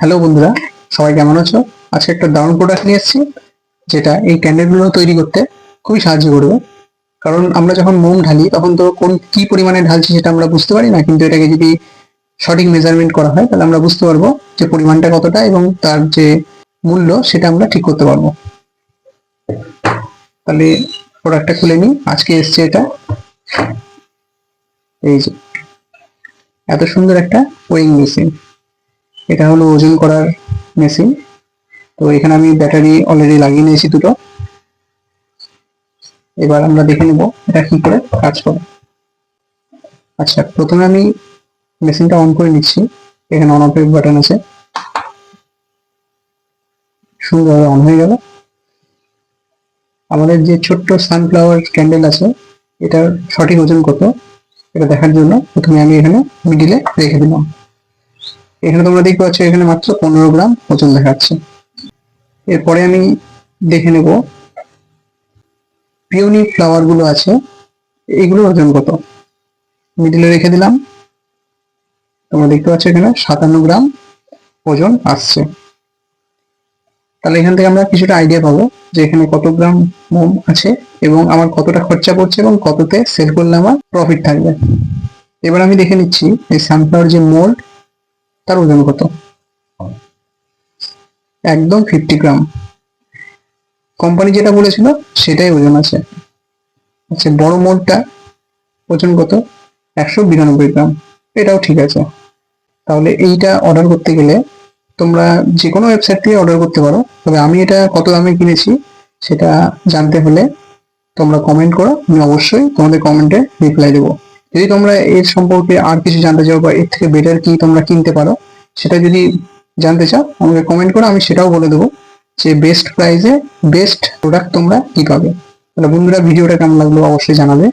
Hello বন্ধুরা, সবাই কেমন আছো? আজকে একটা দারুণ প্রোডাক্ট নিয়ে এসেছি, যেটা এই ক্যান্ডেলগুলো তৈরি করতে খুবই সাহায্য করবে। কারণ আমরা যখন মোম ঢালি, তখন তো কোন কি পরিমাণে ঢালছি সেটা আমরা বুঝতে পারি না, কিন্তু এটাকে যদি সঠিক মেজারমেন্ট করা হয়, তাহলে আমরা বুঝতে পারব যে পরিমাণটা কতটা এবং তার যে মূল্য, সেটা আমরা ঠিক করতে পারব। তাহলে প্রোডাক্টটা খুলে নিই, আজকে এসছে এটা। এই যে, এত সুন্দর একটা ওয়েইং মেশিন। এটা হলো ওজন করার মেশিন। তো এখানে আমি ব্যাটারি অলরেডি লাগিয়ে নিয়েছি দুটো। এবার আমরা দেখে নেব এটা কি করে কাজ করে। আচ্ছা প্রথমে আমি মেশিনটা অন করে নিচ্ছি। এখানে অন অফের বাটন আছে। সুন্দরভাবে অন হয়ে গেল। আমাদের যে ছোট্ট সানফ্লাওয়ার ক্যান্ডেল আছে, এটার সঠিক ওজন কত, এটা দেখার জন্য প্রথমে আমি এখানে মিডিলে রেখে দিলাম। এখানে তোমরা দেখতে পাচ্ছ, এখানে মাত্র পনেরো গ্রাম ওজন দেখাচ্ছে। এরপরে আমি দেখে নেব, পিওনি ফ্লাওয়ারগুলো আছে, এগুলোর ওজন কত? মিডিলে রেখে দিলাম। তোমরা দেখতে পাচ্ছ এখানে সাতান্ন গ্রাম ওজন আসছে। তাহলে এখান থেকে আমরা কিছুটা আইডিয়া পাবো যে এখানে কত গ্রাম মোম আছে এবং আমার কতটা খরচা পড়ছে এবং কততে সেল করলে আমার প্রফিট থাকবে। এবার আমি দেখে নিচ্ছি, এই সানফ্লাওয়ার যে মোল্ড তার ওজন কত? একদম ফিফটি গ্রাম কোম্পানি যেটা বলেছিল, সেটাই ওজন আছে। আচ্ছা বড় মোড়টা ওজন কত? একশো বিরানব্বই গ্রাম এটাও ঠিক আছে। তাহলে এইটা অর্ডার করতে গেলে তোমরা যে কোনো ওয়েবসাইট থেকে অর্ডার করতে পারো। তবে আমি এটা কত দামে কিনেছি, সেটা জানতে হলে তোমরা কমেন্ট করো। আমি অবশ্যই তোমাদের কমেন্টে রিপ্লাই দেবো। যদি তোমরা এর সম্পর্কে আর কিছু জানতে চাও বা এর থেকে বেটার কি তোমরা কিনতে পারো, সেটা যদি জানতে চাও, আমাকে কমেন্ট করো আমি সেটাও বলে দেবো যে বেস্ট প্রাইসে বেস্ট প্রোডাক্ট তোমরা কি পাবে। তাহলে বন্ধুরা ভিডিওটা কেমন লাগল অবশ্যই জানাবে।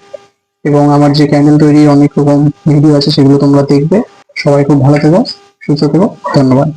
এবং আমার যে ক্যান্ডেল তৈরির অনেক রকম ভিডিও আছে, সেগুলো তোমরা দেখবে। সবাই খুব ভালো থেকো, সুস্থ থেকো, ধন্যবাদ।